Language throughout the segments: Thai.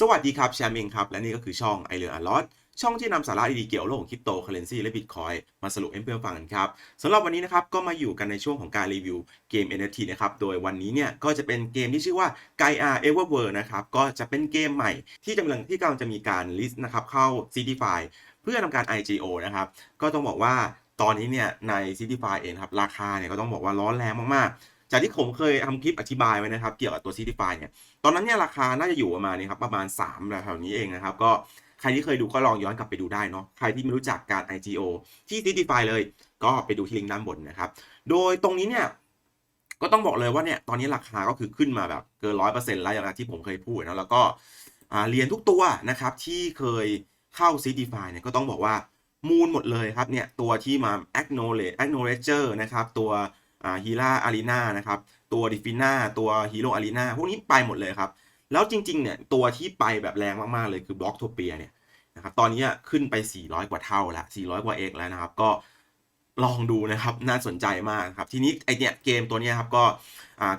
สวัสดีครับแชมป์เองครับ และนี่ก็คือช่องไอเรืออลอตช่องที่นำสาระดีๆเกี่ยวกับโลกของคริปโตเคอเรนซีและบิตคอยมาสรุปให้เพื่อนฟังกันครับสำหรับวันนี้นะครับก็มาอยู่กันในช่วงของการรีวิวเกม NFT นะครับ โดยวันนี้เนี่ยก็จะเป็นเกมที่ชื่อว่า Gaia Everworld นะครับ ก็จะเป็นเกมใหม่ที่กำลังที่กำลังจะมีการลิสต์นะครับเข้า c d f i เพื่อทำการ IGO นะครับ ก็ต้องบอกว่าตอนนี้เนี่ยใน c d f i เองครับราคาเนี่ยก็ต้องบอกว่าร้อนแรงมากๆ จากที่ผมเคยทำคลิปอธิบายไว้นะครับ เกี่ยวกับตัว c d f i เนี่ย ตอนนั้นเนี่ยราคาน่าจะอยู่ประมาณนี้ครับ ประมาณ3แถวๆนี้เองนะครับ ก็ใครที่เคยดูก็ลองย้อนกลับไปดูได้เนาะ ใครที่ไม่รู้จักการ IGO ที่ c d f i เลย ก็ไปดูที่ลิงก์ด้านบนนะครับ โดยตรงนี้เนี่ยก็ต้องบอกเลยว่าเนี่ยตอนนี้ราคาก็คือขึ้นมาแบบเกินร้อยเปอร์เซ็นต์แล้วอย่างที่ผมเคยพูดนะแล้วก็เหรียญทุกตัวนะครับที่เคยเข้า c d f i เนี่ยก็ต้องบอกว่ามูลหมดเลยครับเนี่ยตัวที่มา acknowledge acknowledger นะครับตัว อ่า Hila Arena นะครับ ตัว Defina ตัว Hero Arena พวกนี้ไปหมดเลยครับ แล้วจริง ๆ เนี่ย ตัวที่ไปแบบแรงมาก ๆ เลยคือ Blocktopia เนี่ยนะครับ ตอนนี้ขึ้นไป 400 กว่าเท่าแล้ว400 กว่า x แล้วนะครับ ก็ลองดูนะครับ น่าสนใจมากครับ ทีนี้ไอเนี่ยเกมตัวนี้ครับ ก็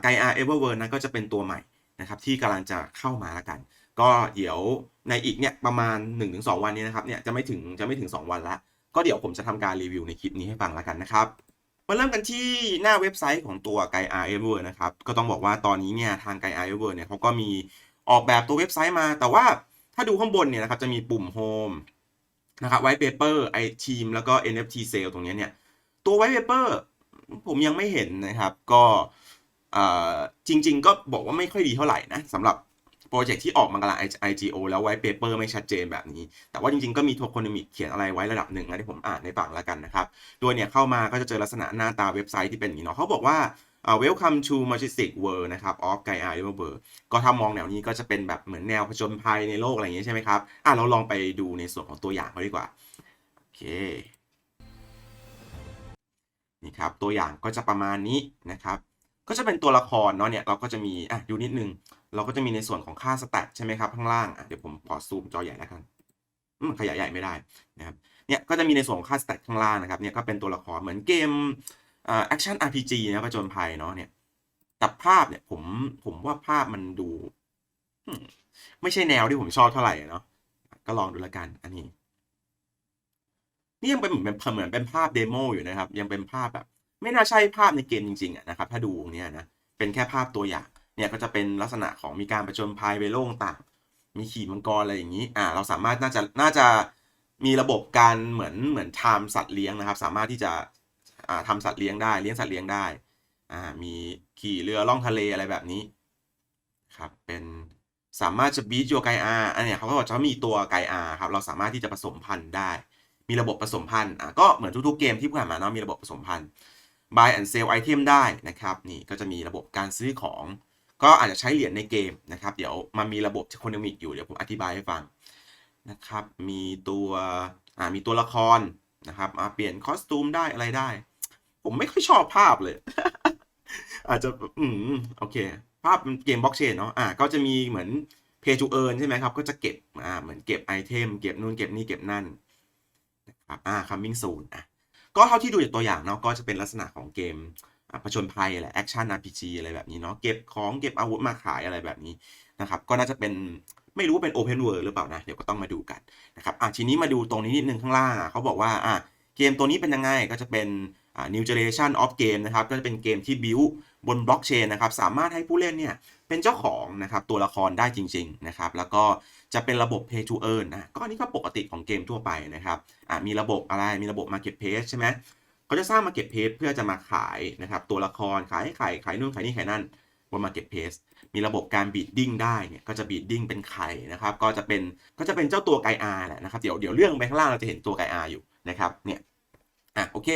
ไกอาเอเวอร์เวิร์นะก็จะเป็นตัวใหม่นะครับ ที่กำลังจะเข้ามาแล้วกัน ก็เดี๋ยวในอีกเนี่ยประมาณ 1-2 วันนี้นะครับเนี่ยจะไม่ถึงจะไม่ถึง 2 วันละก็เดี๋ยวผมจะทำการรีวิวในคลิปนี้ให้ฟังแล้วกันนะครับ มาเริ่มกันที่หน้าเว็บไซต์ของตัวไก r e v e r นะครับ ก็ต้องบอกว่าตอนนี้เนี่ยทางไก r e v e r เนี่ยเขาก็มีออกแบบตัวเว็บไซต์มา แต่ว่าถ้าดูข้างบนเนี่ยนะครับจะมีปุ่ม Home นะครับ White Paper ไอทีมแล้วก็ NFT Sale ตรงนี้เนี่ย ตัว White Paper ผมยังไม่เห็นนะครับ ก็จริง ๆ ก็บอกว่าไม่ค่อยดีเท่าไหร่นะสำหรับ โปรเจกต์ที่ออกมากำลัง IGO แล้ว White Paper ไม่ชัดเจนแบบนี้ แต่ว่าจริงๆ ก็มีโทโคโนมิกเขียนอะไรไว้ระดับหนึ่งนะที่ผมอ่านในฝั่งแล้วกันนะครับ โดยเนี่ยเข้ามาก็จะเจอลักษณะหน้าตาเว็บไซต์ที่เป็นอย่างนี้เนาะเขาบอกว่า welcome to majestic world นะครับ of Gaia River ก็ถ้ามองแนวนี้ก็จะเป็นแบบเหมือนแนวผจญภัยในโลกอะไรอย่างเงี้ยใช่ไหมครับ อะเราลองไปดูในส่วนของตัวอย่างเขาดีกว่า โอเค นี่ครับ ตัวอย่างก็จะประมาณนี้นะครับ ก็จะเป็นตัวละครเนาะเนี่ยเราก็จะมีอะดูนิดนึง เราก็จะมีในส่วนของค่าสแตทใช่ไหมครับข้างล่างอะเดี๋ยวผมขอซูมจอใหญ่แล้วกันขยายใหญ่ไม่ได้นะครับเนี่ยก็จะมีในส่วนของค่าสแตทข้างล่างนะครับเนี่ยก็เป็นตัวละครเหมือนเกมแอคชั่น RPG นะประจนภัยเนาะเนี่ยแต่ภาพเนี่ยผมผมว่าภาพมันดูไม่ใช่แนวที่ผมชอบเท่าไหร่เนาะก็ลองดูละกันอันนี้ นี่ยังเป็นเหมือนเหมือนเป็นภาพเดโมอยู่นะครับ ยังเป็นภาพแบบ ไม่น่าใช่ภาพในเกมจริงๆอะนะครับ ถ้าดูตรงนี้นะเป็นแค่ภาพตัวอย่าง เนี่ยก็จะเป็นลักษณะของมีการประจนภัยไปโล่งต่างมีขี่มังกรอะไรอย่างนี้อ่าเราสามารถน่าจะน่าจะมีระบบการเหมือนเหมือนทำสัตว์เลี้ยงนะครับ สามารถที่จะอ่าทำสัตว์เลี้ยงได้เลี้ยงสัตว์เลี้ยงได้อ่ามีขี่เรือล่องทะเลอะไรแบบนี้ครับเป็นสามารถจะบีจโยไกอาอันเนี้ยเขาก็บอกจะมีตัวไกอาครับเราสามารถที่จะผสมพันธุ์ได้ มีระบบผสมพันธุ์อะก็เหมือนทุกๆเกมที่ผ่านมาเนาะมีระบบผสมพันธุ์ buy and sell item ได้นะครับนี่ก็จะมีระบบการซื้อของ ก็อาจจะใช้เหรียญในเกมนะครับ เดี๋ยวมันมีระบบโคโนมิกอยู่เดี๋ยวผมอธิบายให้ฟังนะครับ มีตัวอ่ามีตัวละครนะครับอ่าเปลี่ยนคอสตูมได้อะไรได้ ผมไม่ค่อยชอบภาพเลย อาจจะอืมโอเค ภาพเกมบล็อกเชนเนาะอ่าก็จะมีเหมือน pay to earn ใช่ไหมครับ ก็จะเก็บอ่าเหมือนเก็บไอเทมเก็บนู่นเก็บนี่เก็บนั่นนะครับอ่า coming soon อะก็เท่าที่ดูจากตัวอย่างเนาะก็จะเป็นลักษณะของเกม ผจญภัยแหละแอคชั่น RPG อะไรแบบนี้เนาะเก็บของเก็บอาวุธมาขายอะไรแบบนี้นะครับก็น่าจะเป็นไม่รู้ว่าเป็น Open World หรือเปล่านะ เดี๋ยวก็ต้องมาดูกันนะครับอะทีนี้มาดูตรงนี้นิดนึงข้างล่างอะเขาบอกว่าอะเกมตัวนี้เป็นยังไงก็จะเป็นอ่า new generation of game นะครับ ก็จะเป็นเกมที่ build บนบล็อกเชนนะครับ สามารถให้ผู้เล่นเนี่ยเป็นเจ้าของนะครับตัวละครได้จริง ๆ นะครับ แล้วก็จะเป็นระบบ pay to earn นะก็อันนี้ก็ปกติของเกมทั่วไปนะครับอะมีระบบอะไรมีระบบ Market p a c e ใช่ไหม เขาจะสร้าง marketplace เพื่อจะมาขายนะครับตัวละครขายให้ขายขายนู่นขายนี่ขายนั่นบน marketplace มีระบบการบีดดิ้งได้เนี่ยก็จะบีดดิ้งเป็นไข่นะครับก็จะเป็นก็จะเป็นเจ้าตัวไกอาแหละนะครับเดี๋ยวเดี๋ยวเรื่องไปข้างล่างเราจะเห็นตัวไกอาอยู่นะครับเนี่ยอะโอเค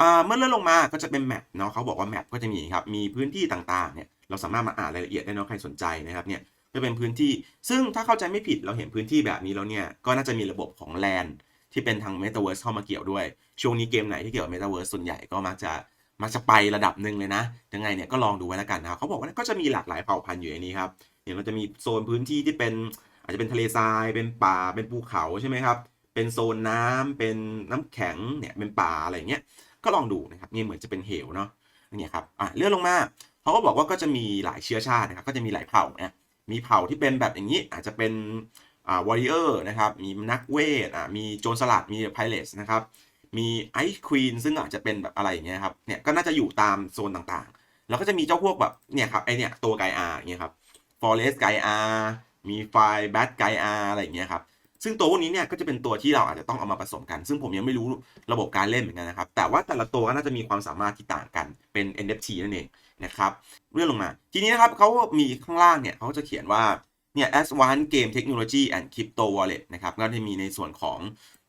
อ่าเมื่อเลื่อนลงมาก็จะเป็นแมปเนาะเขาบอกว่าแมปก็จะมีครับมีพื้นที่ต่างๆเนี่ยเราสามารถมาอ่านรายละเอียดได้เนาะใครสนใจนะครับเนี่ยจะเป็นพื้นที่ ซึ่งถ้าเข้าใจไม่ผิดเราเห็นพื้นที่แบบนี้แล้วเนี่ยก็น่าจะมีระบบของแลน ที่เป็นทาง Metaverse เข้ามาเกี่ยวด้วย ช่วงนี้เกมไหนที่เกี่ยวกับ Metaverse ส่วนใหญ่ก็มักจะมักจะไประดับหนึ่งเลยนะ ยังไงเนี่ยก็ลองดูไว้แล้วกันนะเขาบอกว่าก็จะมีหลากหลายเผ่าพันธุ์อยู่ในนี้ครับเนี่ยมันจะมีโซนพื้นที่ที่เป็นอาจจะเป็นทะเลทราย เป็นป่าเป็นภูเขาใช่ไหมครับ เป็นโซนน้ำเป็นน้ำแข็งเนี่ยเป็นป่าอะไรเงี้ยก็ลองดูนะครับนี่เหมือนจะเป็นเหวเนาะเนี่ยครับอะเลื่อนลงมาเขาก็บอกว่าก็จะมีหลายเชื้อชาตินะครับก็จะมีหลายเผ่าเนี่ยมีเผ่าที่เป็นแบบอย่างนี้อาจจะเป็น วอริเออร์นะครับ มีนักเวทอ่ามีโจรสลัด มีไพเรตนะครับ มีไอซ์ควีนซึ่งอาจจะเป็นแบบอะไรอย่างเงี้ยครับ เนี่ยก็น่าจะอยู่ตามโซนต่างๆ แล้วก็จะมีเจ้าพวกแบบเนี่ยครับไอเนี่ยตัวไกอาร์อย่างเงี้ยครับฟอเรสไกอาร์มีไฟแบทไกอาร์อะไรอย่างเงี้ยครับซึ่งตัวพวกนี้เนี่ยก็จะเป็นตัวที่เราอาจจะต้องเอามาผสมกัน ซึ่งผมยังไม่รู้ระบบการเล่นเหมือนกันนะครับ แต่ว่าแต่ละตัวก็น่าจะมีความสามารถที่ต่างกันเป็น NFT นั่นเองนะครับเลื่อนลงมา ทีนี้นะครับเขามีข้างล่างเนี่ยเขาจะเขียนว่า เนี่ย Advanced Game Technology and Crypto Wallet นะครับก็จะมีในส่วนของ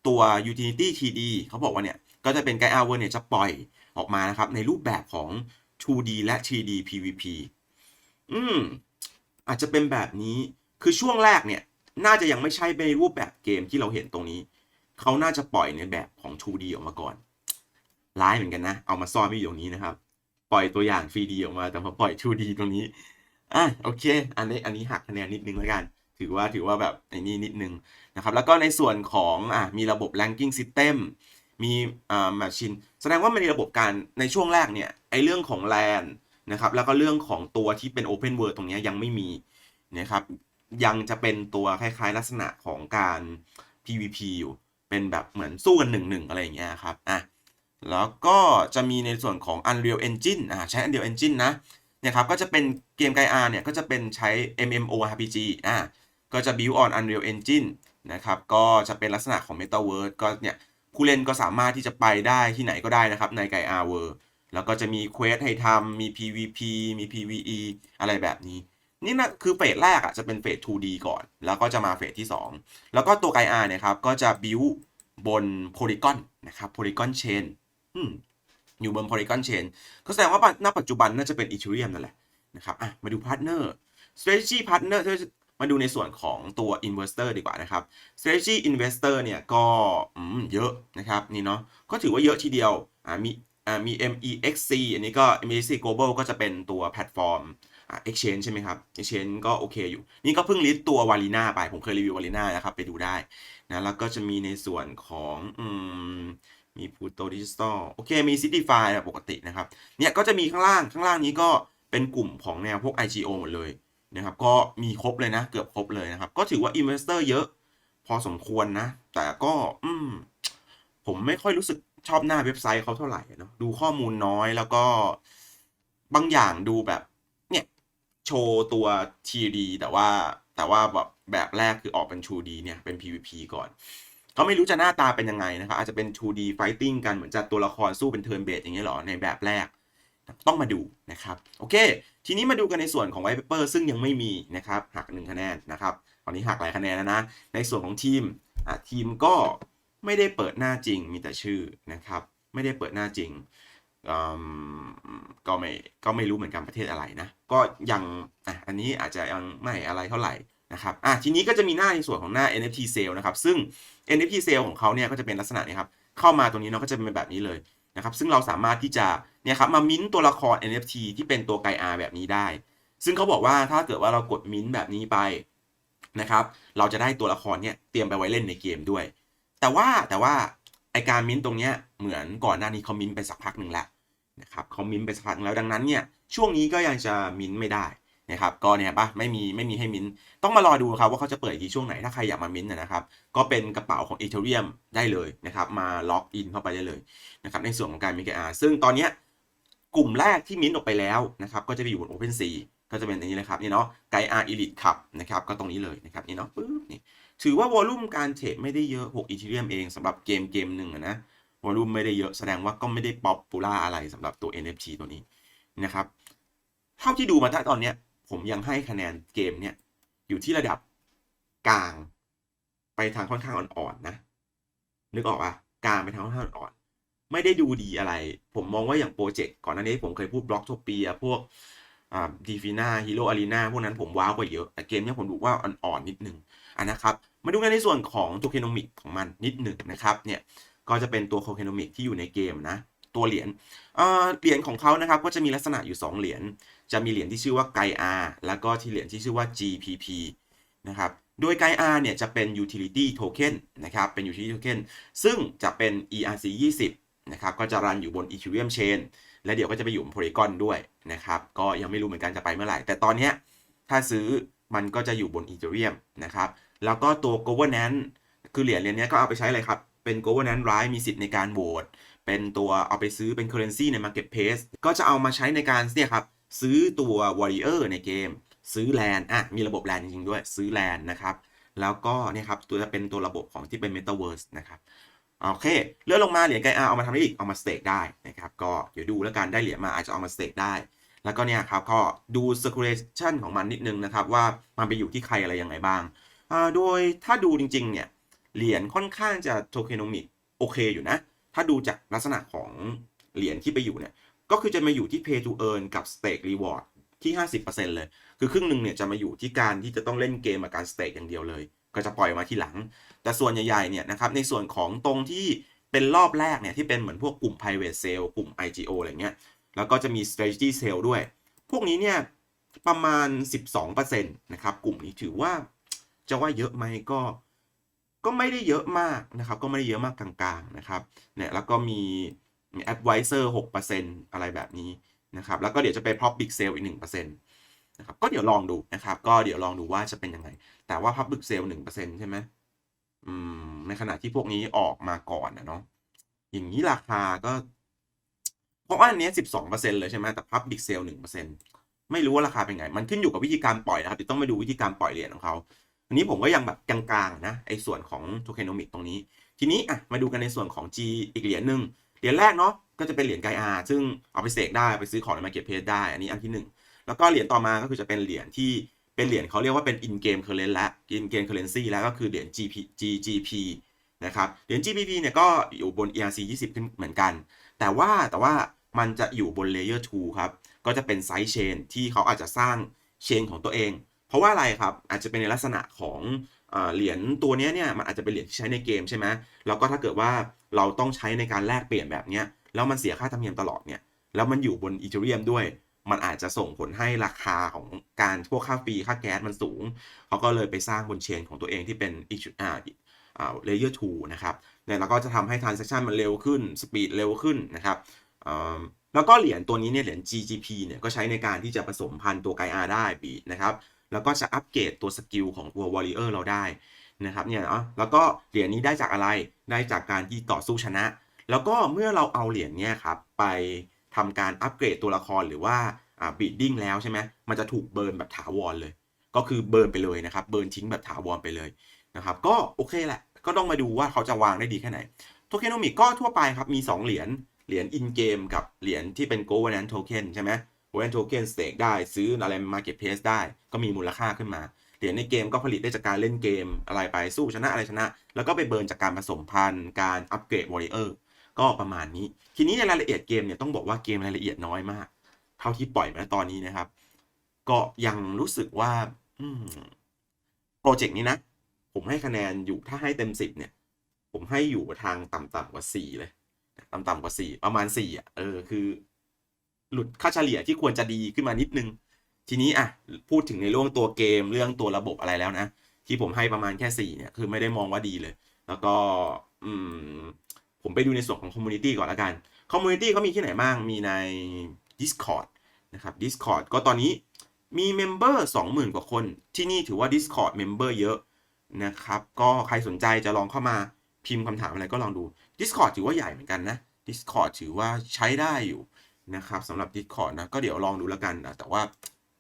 ตัว Utility TD เขาบอกว่าเนี่ย ก็จะเป็นไกด์อาเวอร์เนี่ยจะปล่อยออกมานะครับ ในรูปแบบของ 2D และ 3D PVP อืม อาจจะเป็นแบบนี้คือช่วงแรกเนี่ย น่าจะยังไม่ใช่ในรูปแบบเกมที่เราเห็นตรงนี้ เขาน่าจะปล่อยในแบบของ 2D ออกมาก่อนร้ายเหมือนกันนะ เอามาซ่อนไว้อยู่ตรงนี้นะครับ ปล่อยตัวอย่าง 3D ออกมาแต่พอปล่อย 2D ตรงนี้ อะโอเค อันนี้อันนี้หักคะแนนนิดนึงแล้วกัน ถือว่าถือว่าแบบไอ้นี่นิดนึงนะครับแล้วก็ในส่วนของอะมีระบบ ranking system มีอ่า machine แสดงว่ามันมีระบบการในช่วงแรกเนี่ยไอเรื่องของ LAN นะครับแล้วก็เรื่องของตัวที่เป็น open world ตรงนี้ยยังไม่มีนะครับยังจะเป็นตัวคล้ายๆ ลักษณะของการ PVP อยู่ เป็นแบบเหมือนสู้กันหนึ่งหนึ่งอะไรอย่างเงี้ยครับอะแล้วก็จะมีในส่วนของ Unreal Engine อ่าใช้ Unreal Engine นะ เนี่ยครับก็จะเป็นเกมไกอาร์เนี่ยก็จะเป็นใช้ MMORPG อ่าก็จะ build on Unreal Engine นะครับก็จะเป็นลักษณะของ Metaverse ก็เนี่ยผู้เล่นก็สามารถที่จะไปได้ที่ไหนก็ได้นะครับในไกอาร์เวอร์แล้วก็จะมีเควสให้ทำมี PVP มี PVE อะไรแบบนี้ นี่นะคือเฟสแรกอะจะเป็นเฟส 2D ก่อน แล้วก็จะมาเฟสที่ 2 แล้วก็ตัวไกอาร์เนี่ยครับก็จะ build บน Polygon นะครับ Polygon Chain อืม อยู่บน Polygon Chain ก็แสดงว่าณปัจจุบันน่าจะเป็น Ethereum นั่นแหละนะครับอะมาดู Partner Strategy Partner มาดูในส่วนของตัว Investor ดีกว่านะครับ Strategy Investor เนี่ยก็เยอะนะครับนี่เนาะก็ถือว่าเยอะทีเดียวอ่ามีอ่ามี MEXC อันนี้ก็ MEXC Global ก็จะเป็นตัวแพลตฟอร์มอ่า Exchange ใช่ไหมครับ Exchange ก็โอเคอยู่ นี่ก็เพิ่งลิสต์ตัว Valina ไป ผมเคยรีวิว Valina นะครับ ไปดูได้นะแล้วก็จะมีในส่วนของอืม มีพูโตดิจิตอลโอเค มีซิตี้ไฟปกตินะครับ เนี่ยก็จะมีข้างล่างข้างล่างนี้ก็เป็นกลุ่มของแนวพวก IGO หมดเลยนะครับก็มีครบเลยนะ เกือบครบเลยนะครับ ก็ถือว่า Investor เยอะพอสมควรนะ แต่ก็อืมผมไม่ค่อยรู้สึกชอบหน้าเว็บไซต์เขาเท่าไหร่เนาะดูข้อมูลน้อยแล้วก็บางอย่างดูแบบ เนี่ยโชว์ตัว TD แต่ว่าแต่ว่าแบบแบบแรกคือออกเป็น 2D เนี่ยเป็น PVP ก่อน ก็ไม่รู้จะหน้าตาเป็นยังไงนะครับ อาจจะเป็น 2D fighting กันเหมือนจะตัวละครสู้เป็น turn based อย่างเงี้ยหรอ ในแบบแรก ต้องมาดูนะครับ โอเค ทีนี้มาดูกันในส่วนของ white paper ซึ่งยังไม่มีนะครับ หัก1คะแนนนะครับตอนนี้หักหลายคะแนนแล้วนะ ในส่วนของทีมทีมก็ไม่ได้เปิดหน้าจริงมีแต่ชื่อนะครับ ไม่ได้เปิดหน้าจริงก็ไม่ก็ไม่รู้เหมือนกันประเทศอะไรนะ ก็ยังอะอันนี้อาจจะยังไม่อะไรเท่าไหร่ นะครับอะทีนี้ก็จะมีหน้าในส่วนของหน้า NFT sale นะครับ ซึ่ง NFT sale ของเขาเนี่ยก็จะเป็นลักษณะนี้ครับ เข้ามาตรงนี้เนาะก็จะเป็นแบบนี้เลยนะครับ ซึ่งเราสามารถที่จะเนี่ยครับมามิ้นตัวละคร NFT ที่เป็นตัวไกอาแบบนี้ได้ ซึ่งเขาบอกว่าถ้าเกิดว่าเรากดมิ้นแบบนี้ไปนะครับ เราจะได้ตัวละครเนี่ยเตรียมไปไว้เล่นในเกมด้วย แต่ว่าแต่ว่าไอการมิ้นตรงเนี้ยเหมือนก่อนหน้านี้เขามิ้นไปสักพักหนึ่งแล้วนะครับเขามิ้นไปสักพักแล้วดังนั้นเนี่ยช่วงนี้ก็ยังจะมิ้นไม่ได้ นะครับก็เนี่ยปะไม่มีไม่มีให้มิ้นต้องมารอดูครับว่าเขาจะเปิดที่ช่วงไหนถ้าใครอยากมามิ้นนะครับก็เป็นกระเป๋าของ Ethereum ได้เลยนะครับมาล็อกอินเข้าไปได้เลยนะครับในส่วนของการมิ้นอาซึ่งตอนเนี้ยกลุ่มแรกที่มิ้นออกไปแล้วนะครับก็จะไปอยู่บน OpenSea ก็จะเป็นอย่างนี้เลยครับนี่เนาะไกอาร์อีลิทคับนะครับก็ตรงนี้เลยนะครับนี่เนาะปึ๊บนี่ถือว่าวอลลุ่มการเทรดไม่ได้เยอะ6 Ethereum เองสำหรับเกมเกมหนึ่งนะวอลลุ่มไม่ได้เยอะแสดงว่าก็ไม่ได้ป๊อปปูล่าอะไรสำหรับตัว NFT ตัวนี้นะครับเท่าที่ดูมาตอนเนี้ย ผมยังให้คะแนนเกมเนี่ยอยู่ที่ระดับกลางไปทางค่อนข้างอ่อนๆนะ นึกออกปะกลางไปทางค่อนข้างอ่อนไม่ได้ดูดีอะไร ผมมองว่าอย่างโปรเจกต์ก่อนหน้านี้ผมเคยพูดบล็อกโทเปียพวกอ่าดีฟีนาฮีโร่อารีนาพวกนั้นผมว้าวกว่าเยอะแต่เกมเนี้ยผมดูว่าอ่อนๆนิดนึงอะนะครับ มาดูกันในส่วนของตัวเคโนมิกของมันนิดหนึ่งนะครับเนี่ยก็จะเป็นตัวโคเคโนมิกที่อยู่ในเกมนะ ตัวเหรียญเหรียญของเขานะครับก็จะมีลักษณะอยู่ 2 เหรียญ จะมีเหรียญที่ชื่อว่าไกอาแล้วก็ที่เหรียญที่ชื่อว่า GPP นะครับ โดยไกอาเนี่ยจะเป็น utility token นะครับ เป็น utility token ซึ่งจะเป็น ERC 20นะครับก็จะรันอยู่บน Ethereum Chain และเดี๋ยวก็จะไปอยู่บน Polygon ด้วยนะครับ ก็ยังไม่รู้เหมือนกันจะไปเมื่อไหร่ แต่ตอนนี้ถ้าซื้อมันก็จะอยู่บน Ethereum นะครับ แล้วก็ตัว governance คือเหรียญเหรียญนี้ก็เอาไปใช้อะไรครับ เป็น governance right มีสิทธิ์ในการโหวต เป็นตัวเอาไปซื้อเป็น currency ใน marketplace ก็จะเอามาใช้ในการเนี่ยครับซื้อตัว warrior ในเกม ซื้อแลนอะมีระบบแลนจริงๆด้วยซื้อแลนนะครับแล้วก็เนี่ยครับตัวจะเป็นตัวระบบของที่เป็น metaverse นะครับโอเคเลื่อนลงมาเหรียญไกอาเอามาทำได้อีกเอามาสเต็กได้นะครับก็เดี๋ยวดูแล้วกันได้เหรียญมาอาจจะเอามาสเต็กได้ แล้วก็เนี่ยครับก็ดู circulation ของมันนิดนึงนะครับว่ามันไปอยู่ที่ใครอะไรยังไงบ้างอ่าโดยถ้าดูจริงๆเนี่ยเหรียญค่อนข้างจะโทเคโนมิกโอเคอยู่นะ ถ้าดูจากลักษณะของเหรียญที่ไปอยู่เนี่ย ก็คือจะมาอยู่ที่ pay to earn กับ stake reward ที่ 50%เลย คือครึ่งหนึ่งเนี่ยจะมาอยู่ที่การที่จะต้องเล่นเกมกับการ stake อย่างเดียวเลย ก็จะปล่อยมาทีหลัง แต่ส่วนใหญ่ๆ เนี่ยนะครับ ในส่วนของตรงที่เป็นรอบแรกเนี่ยที่เป็นเหมือนพวกกลุ่ม private sale กลุ่ม IGO อะไรเงี้ย แล้วก็จะมี strategy sale ด้วย พวกนี้เนี่ยประมาณ 12%นะครับ กลุ่มนี้ถือว่าจะว่าเยอะไหมก็ ก็ไม่ได้เยอะมากนะครับ ก็ไม่ได้เยอะมากกลางๆนะครับ เนี่ยแล้วก็มีมี advisor 6%อะไรแบบนี้นะครับ แล้วก็เดี๋ยวจะไป public sale อีก 1%นะครับ ก็เดี๋ยวลองดูนะครับ ก็เดี๋ยวลองดูว่าจะเป็นยังไง แต่ว่า public sale 1%ใช่ไหมอืม ในขณะที่พวกนี้ออกมาก่อนนะเนาะ อย่างนี้ราคาก็ เพราะว่าอันนี้สิบสองเปอร์เซ็นเลยใช่ไหมแต่ public sale หนึ่งเปอร์เซ็นไม่รู้ว่าราคาเป็นไง มันขึ้นอยู่กับวิธีการปล่อยนะครับเดี๋ยวต้องไปดูวิธีการปล่อยเหรียญของเขา อันนี้ผมก็ยังแบบกลางๆนะไอ้ส่วนของ tokenomic ตรงนี้ ทีนี้อะมาดูกันในส่วนของ G อีกเหรียญหนึ่งเหรียญแรกเนาะก็จะเป็นเหรียญไกอาซึ่งเอาไปเสกได้ไปซื้อของใน marketplace ได้อันนี้อันที่หนึ่งแล้วก็เหรียญต่อมาก็คือจะเป็นเหรียญที่เป็นเหรียญเขาเรียกว่าเป็น in game currency และ in game currency แล้วก็คือเหรียญ GP GGP นะครับเหรียญ GPP เนี่ยก็อยู่บน ERC 20 ขึ้นเหมือนกัน แต่ว่าแต่ว่ามันจะอยู่บน layer 2 ครับ ก็จะเป็นไซส์เชนที่เขาอาจจะสร้างเชนของตัวเอง เพราะว่าอะไรครับอาจจะเป็นในลักษณะของเหรียญตัวนี้เนี่ยมันอาจจะเป็นเหรียญที่ใช้ในเกมใช่ไหมแล้วก็ถ้าเกิดว่าเราต้องใช้ในการแลกเปลี่ยนแบบนี้แล้วมันเสียค่าธรรมเนียมตลอดเนี่ยแล้วมันอยู่บนอีเทเรียมด้วย มันอาจจะส่งผลให้ราคาของการพวกค่าฟรีค่าแก๊สมันสูงเขาก็เลยไปสร้างบนเชนของตัวเองที่เป็นอีอ่าอ่า layer 2นะครับเนี่ยแล้วก็จะทำให้ transaction มันเร็วขึ้น speed เร็วขึ้นนะครับอ่าแล้วก็เหรียญตัวนี้เนี่ยเหรียญ GGP เนี่ยก็ใช้ในการที่จะผสมพันธุ์ตัวไกอาได้บีนะครับ แล้วก็จะอัปเกรดตัวสกิลของตัว warrior เราได้นะครับเนี่ยเนาะแล้วก็เหรียญนี้ได้จากอะไรได้จากการที่ต่อสู้ชนะ แล้วก็เมื่อเราเอาเหรียญเนี่ยครับไปทำการอัปเกรดตัวละครหรือว่าบีดดิ้งแล้วใช่ไหมมันจะถูกเบิร์นแบบถาวรเลย ก็คือเบิร์นไปเลยนะครับเบิร์นทิ้งแบบถาวรไปเลยนะครับก็โอเคแหละ ก็ต้องมาดูว่าเขาจะวางได้ดีแค่ไหนโทเคนโนมิกก็ทั่วไปครับมี 2 เหรียญเหรียญอินเกมกับเหรียญที่เป็น governance token ใช่ไหม governance token stake ได้ซื้ออะไร marketplace ได้ก็มีมูลค่าขึ้นมาเหรียญในเกมก็ผลิตได้จากการเล่นเกมอะไรไปสู้ชนะอะไรชนะ แล้วก็ไปเบิร์นจากการผสมพันธุ์การอัปเกรด warrior ก็ประมาณนี้ ทีนี้ในรายละเอียดเกมเนี่ยต้องบอกว่าเกมรายละเอียดน้อยมาก เท่าที่ปล่อยมาตอนนี้นะครับ ก็ยังรู้สึกว่าโปรเจกต์นี้นะ ผมให้คะแนนอยู่ถ้าให้เต็มสิบเนี่ย ผมให้อยู่ทางต่ำๆกว่าสี่เลย ต่ำๆกว่าสี่ประมาณสี่อะ เออ คือ หลุดค่าเฉลี่ยที่ควรจะดีขึ้นมานิดนึง ทีนี้อะพูดถึงในเรื่องตัวเกมเรื่องตัวระบบอะไรแล้วนะ ที่ผมให้ประมาณแค่สี่เนี่ย คือไม่ได้มองว่าดีเลย แล้วก็อืมผมไปดูในส่วนของคอมมูนิตี้ก่อนละกันคอมมูนิตี้เขามีที่ไหนบ้างมีใน Discord นะครับ Discord ก็ตอนนี้มีเมมเบอร์20,000 กว่าคน ที่นี่ถือว่า Discord เมมเบอร์เยอะนะครับ ก็ใครสนใจจะลองเข้ามาพิมพ์คำถามอะไรก็ลองดู Discord ถือว่าใหญ่เหมือนกันนะ Discord ถือว่าใช้ได้อยู่ นะครับสำหรับ Discord นะก็เดี๋ยวลองดูแล้วกันนะแต่ว่า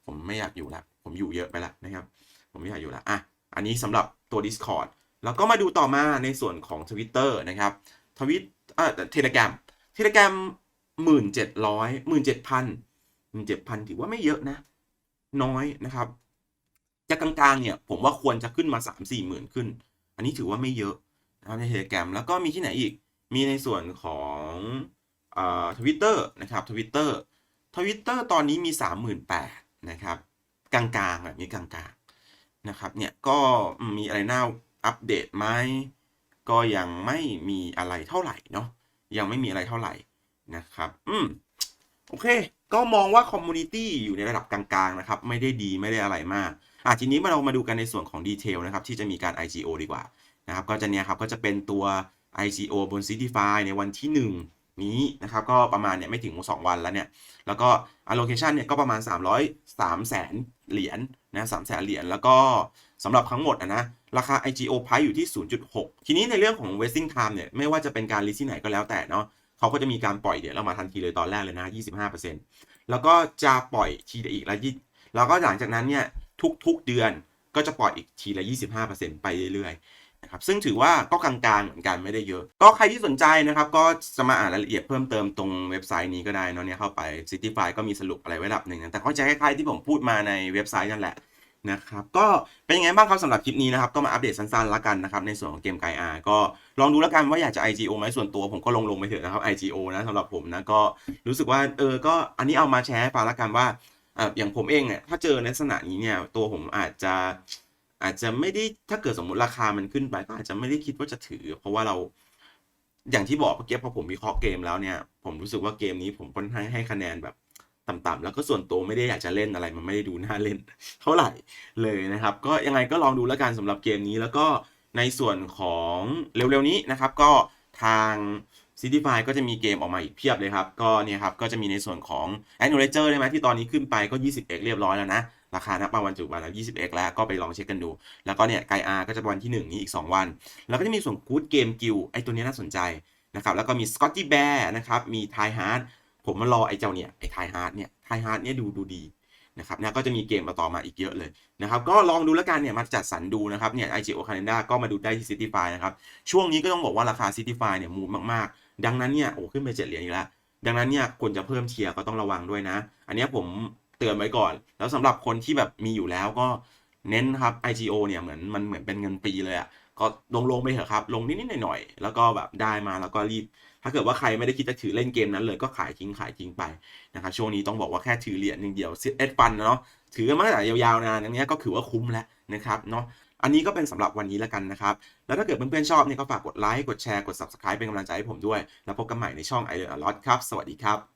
ผมไม่อยากอยู่ละผมอยู่เยอะไปละนะครับ ผมไม่อยากอยู่ละอะอันนี้สำหรับตัว Discord แล้วก็มาดูต่อมาในส่วนของ Twitter นะครับทวิตเอ่อเทเล gram เทเล gram หมื่นเจ็ดร้อยหมื่นเจ็ดพันหมื่นเจ็ดพันถือว่าไม่เยอะนะ น้อยนะครับจะกลางๆเนี่ยผมว่าควรจะขึ้นมาสามสี่หมื่นขึ้น อันนี้ถือว่าไม่เยอะนะครับในเทเล gram แล้วก็มีที่ไหนอีก มีในส่วนของ ทวิตเตอร์นะครับทวิตเตอร์ทวิตเตอร์ตอนนี้มีสามหมื่นแปดนะครับกลางๆแบบนี้กลางๆนะครับเนี่ยก็มีอะไรน่าอัปเดตไหมก็ยังไม่มีอะไรเท่าไหร่เนาะยังไม่มีอะไรเท่าไหร่นะครับอืมโอเค ก็มองว่าคอมมูนิตี้อยู่ในระดับกลางๆนะครับไม่ได้ดีไม่ได้อะไรมากอะทีนี้มาเรามาดูกันในส่วนของดีเทลนะครับที่จะมีการ IGO ดีกว่านะครับก็จะเนี่ยครับก็จะเป็นตัว IGO บน c i t y f y ในวันที่ นี้นะครับก็ประมาณเนี่ยไม่ถึง 2 วันแล้วเนี่ยแล้วก็ allocation เนี่ยก็ประมาณ 300 3แสนเหรียญนะ3แสนเหรียญแล้วก็สำหรับทั้งหมดนะราคา IGO Price อยู่ที่ 0.6 ทีนี้ในเรื่องของ wasting time เนี่ยไม่ว่าจะเป็นการ list ที่ไหนก็แล้วแต่เนาะเขาก็จะมีการปล่อยเดี๋ยวเรามาทันทีเลยตอนแรกเลยนะ 25%แล้วก็จะปล่อยทีละอีกละยี่แล้วก็หลังจากนั้นเนี่ยทุกๆเดือนก็จะปล่อยอีกทีละ 25%ไปเรื่อยๆ นะครับซึ่งถือว่าก็กลางๆเหมือนกันไม่ได้เยอะ ก็ใครที่สนใจนะครับ ก็จะมาอ่านรายละเอียดเพิ่มเติมตรงเว็บไซต์นี้ก็ได้เนาะเนี่ยเข้าไป Cityfy ก็มีสรุปอะไรไว้ระดับหนึ่งนะแต่ก็จะคล้ายๆที่ผมพูดมาในเว็บไซต์นั่นแหละนะครับก็เป็นยังไงบ้างครับสำหรับคลิปนี้นะครับ ก็มาอัปเดตสั้นๆแล้วกันนะครับ ในส่วนของเกมไกอาก็ลองดูแล้วกันว่าอยากจะ IGO ไหมส่วนตัวผมก็ลงลงไปเถอะนะครับ IGO นะสำหรับผมนะก็รู้สึกว่าเออก็อันนี้เอามาแชร์ให้ฟังแล้วกันว่าออย่างผมเองเนี่ยถ้าเจอในลักษณะนี้เนี่ยตัวผมอาจจะ อาจจะไม่ได้ถ้าเกิดสมมติราคามันขึ้นไปก็อาจจะไม่ได้คิดว่าจะถือ เพราะว่าเราอย่างที่บอกเมื่อกี้พอผมวิเคราะห์เกมแล้วเนี่ย ผมรู้สึกว่าเกมนี้ผมค่อนข้างให้คะแนนแบบต่ำๆแล้วก็ส่วนตัวไม่ได้อยากจะเล่นอะไร มันไม่ได้ดูน่าเล่น เท่าไหร่เลยนะครับ ก็ยังไงก็ลองดูแล้วกันสำหรับเกมนี้แล้วก็ในส่วนของเร็วๆนี้นะครับ ก็ทาง City f y ก็จะมีเกมออกมาอีกเพียบเลยครับ ก็เนี่ยครับก็จะมีในส่วนของ a n n u l a t o r ได้ไหมที่ตอนนี้ขึ้นไปก็ 20x เรียบร้อยแล้วนะ ราคาณปัจจุบันแล้ว 20x แล้วก็ไปลองเช็คกันดู แล้วก็เนี่ยไกอาก็จะวันที่ 1 นี้อีก 2 วัน แล้วก็จะมีส่วน Good Game Guild ไอ้ตัวนี้น่าสนใจนะครับแล้วก็มี Scotty Bear นะครับมี Thai Heart ผมมารอไอ้เจ้าเนี่ยไอ้ Thai Heart เนี่ย Thai Heart เนี่ยดูดูดีนะครับนะก็จะมีเกมมาต่อมาอีกเยอะเลยนะครับ ก็ลองดูแล้วกันเนี่ยมาจัดสรรดูนะครับเนี่ย IGO Calendar ก็มาดูได้ที่ City f y นะครับ ช่วงนี้ก็ต้องบอกว่าราคา City f y เนี่ยมูฟมากๆ ดังนั้นเนี่ยโอ้ขึ้นไปเจ็ดเหรียญอีกแล้ว ดังนั้นเนี่ยควรจะเพิ่มเทียร์ก็ต้องระวังด้วยนะ อันนี้ผม เตือนไว้ก่อน แล้วสำหรับคนที่แบบมีอยู่แล้วก็เน้นครับ IGO เนี่ยเหมือนมันเหมือนเป็นเงินปีเลยอะ่ะก็ลงลงไปเถอะครับ ลงนิดๆหน่อยๆแล้วก็แบบได้มาแล้วก็รีบ ถ้าเกิดว่าใครไม่ได้คิดจะถือเล่นเกมนั้นเลยก็ขายทิ้งขายทิ้งไปนะครับช่วงนี้ต้องบอกว่าแค่ถือเหรียญหนึ่งเดียวซิเอ็ดฟันเนาะถือมาตั้งแต่ยาวๆนานอย่างเงี้ยก็ถือว่าคุ้มแล้วนะครับเนาะอันนี้ก็เป็นสำหรับวันนี้แล้วกันนะครับ แล้วถ้าเกิดเพื่อนๆชอบเนี่ยก็ฝากกดไลค์กดแชร์กด subscribe เป็นกำลังใจให้ผมด้วย แล้วพบกันใหม่ในช่อง i อ e อ a lot ครับ สวัสดีครับ